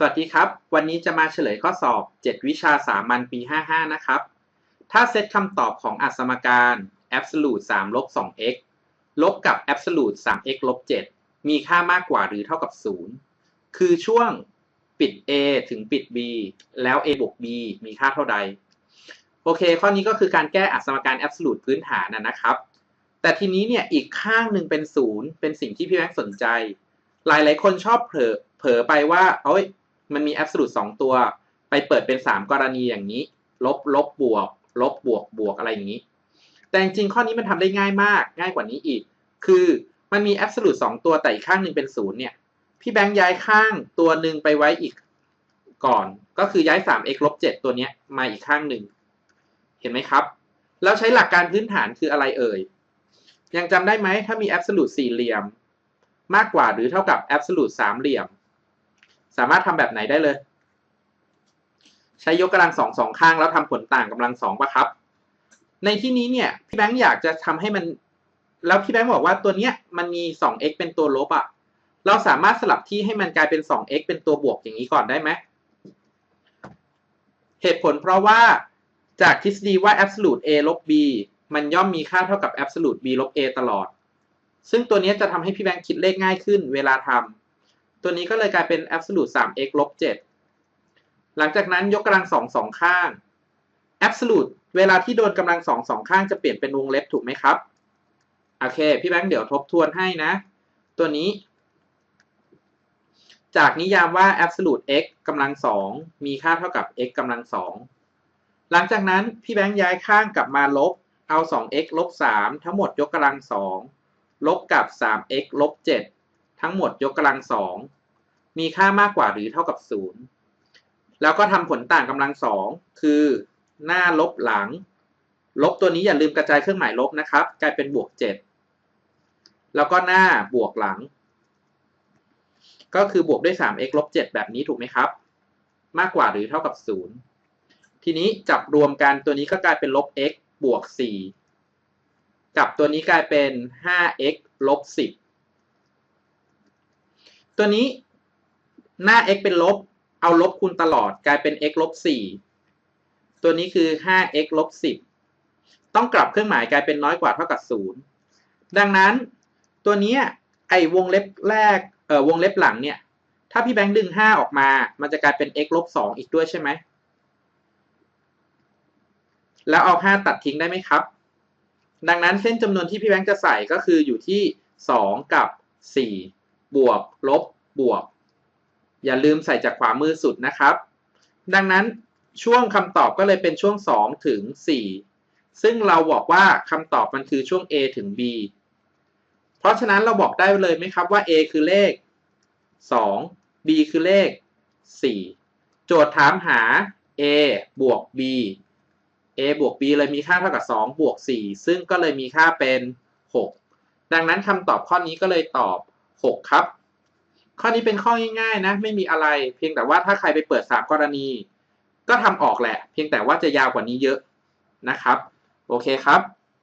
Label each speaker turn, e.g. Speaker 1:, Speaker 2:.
Speaker 1: สวัสดีครับ วันนี้จะมาเฉลยข้อสอบ 7 วิชาสามัญปี 55 นะครับ ถ้าเซตคำตอบของอัสมการ absolute 3ลบ 2x ลบกับ absolute 3x ลบ 7 มีค่ามากกว่าหรือเท่ากับ 0 คือช่วงปิด a ถึงปิด b แล้ว a บวก b มีค่าเท่าใด โอเค ข้อนี้ก็คือการแก้อัสมการ absolute พื้นฐานนะนะครับ แต่ทีนี้เนี่ยอีกข้างหนึ่งเป็น 0 เป็นสิ่งที่พี่แม็กสนใจ หลายๆ คนชอบเผลอเผลอไปว่าเอ้ย มันมี absolute 2ตัว ไปเปิดเป็น 3 กรณีอย่างนี้ ลบลบบวก ลบบวกบวกอะไรอย่างนี้ แต่จริงข้อนี้มันทำได้ง่ายมาก ง่ายกว่านี้อีก คือมันมี absolute 2ตัวแต่อีกข้างหนึ่งเป็น0เนี่ยพี่แบงค์ย้ายข้างตัวหนึ่งไปไว้อีกก่อน ก็คือย้าย 3x ลบ7ตัวเนี้ยมาอีกข้างหนึ่ง เห็นไหมครับ แล้วใช้หลักการพื้นฐานคืออะไรเอ่ย ยังจำได้ไหม ถ้ามี absolute สี่เหลี่ยม มากกว่าหรือเท่ากับ absolute สามเหลี่ยม สามารถทำแบบไหนได้เลย ใช้ยกกำลังสองสองข้างแล้วทำผลต่างกำลังสองปะครับ ในที่นี้เนี่ยพี่แบงค์อยากจะทำให้มัน แล้วพี่แบงค์บอกว่าตัวเนี้ยมันมี 2x เป็นตัวลบอะ่ะ เราสามารถสลับที่ให้มันกลายเป็น 2x เป็นตัวบวกอย่างนี้ก่อนได้ไหมเหตุผลเพราะว่าจากทฤษฎีว่า absolute a ลบ b มันย่อมมีค่าเท่ากับ absolute b ลบ a ตลอด ซึ่งตัวนี้จะทำให้พี่แบงค์คิดเลขง่ายขึ้น เวลาทำ ตัวนี้ก็เลยกลายเป็น absolute 3x ลบ7หลังจากนั้นยกกำลังสองสองข้าง absolute เวลาที่โดนกำลังสองสองข้างจะเปลี่ยนเป็นวงเล็บถูกไหมครับ โอเค พี่แบงค์เดี๋ยวทบทวนให้นะ ตัวนี้ จากนิยามว่า absolute x กำลังสองมีค่าเท่ากับ x กำลังสองหลังจากนั้นพี่แบงค์ย้ายข้างกลับมาลบ เอา 2x ลบ 3 ทั้งหมดยกกำลังสองลบกับ 3x ลบ7 ทั้งหมดยกกำลังสองมีค่ามากกว่าหรือเท่ากับ 0 แล้วก็ทำผลต่างกำลังสองคือหน้าลบหลัง ลบตัวนี้อย่าลืมกระจายเครื่องหมายลบนะครับ กลายเป็นบวก 7 แล้วก็หน้าบวกหลัง ก็คือบวกด้วย 3x ลบ 7 แบบนี้ถูกไหมครับ มากกว่าหรือเท่ากับ 0 ทีนี้จับรวมกันตัวนี้ก็กลายเป็นลบ x บวก 4 กับตัวนี้กลายเป็น 5x ลบ 10 ตัวนี้หน้า x เป็นลบ เอาลบคูณตลอดกลายเป็น x ลบ4ตัวนี้คือ 5x ลบ10 ต้องกลับเครื่องหมายกลายเป็นน้อยกว่าเท่ากับ 0 ดังนั้นตัวนี้ไอ้วงเล็บแรกเอ่อวงเล็บหลังเนี่ย ถ้าพี่แบงค์ดึง 5 ออกมา มันจะกลายเป็น x ลบ2อีกด้วยใช่ไหม แล้วเอา 5 ตัดทิ้งได้ไหมครับ ดังนั้นเส้นจำนวนที่พี่แบงค์จะใส่ก็คืออยู่ที่ 2 กับ 4 บวก ลบ บวก อย่าลืมใส่จากขวามือสุดนะครับ ดังนั้นช่วงคำตอบก็เลยเป็นช่วง 2 ถึง 4 ซึ่งเราบอกว่าคำตอบมันคือช่วง A ถึง B เพราะฉะนั้นเราบอกได้เลยไหมครับว่า A คือเลข 2 B คือเลข 4 โจทย์ถามหา A บวก B a บวก b เลยมีค่าเท่ากับ 2 บวก 4 ซึ่งก็เลยมีค่าเป็น 6 ดังนั้นคำตอบข้อนี้ก็เลยตอบ 6 ครับ ข้อนี้เป็นข้อง่ายๆนะ ไม่มีอะไร เพียงแต่ว่าถ้าใครไปเปิด 3 กรณี ก็ทำออกแหละ เพียงแต่ว่าจะยาวกว่านี้เยอะนะครับ โอเคครับ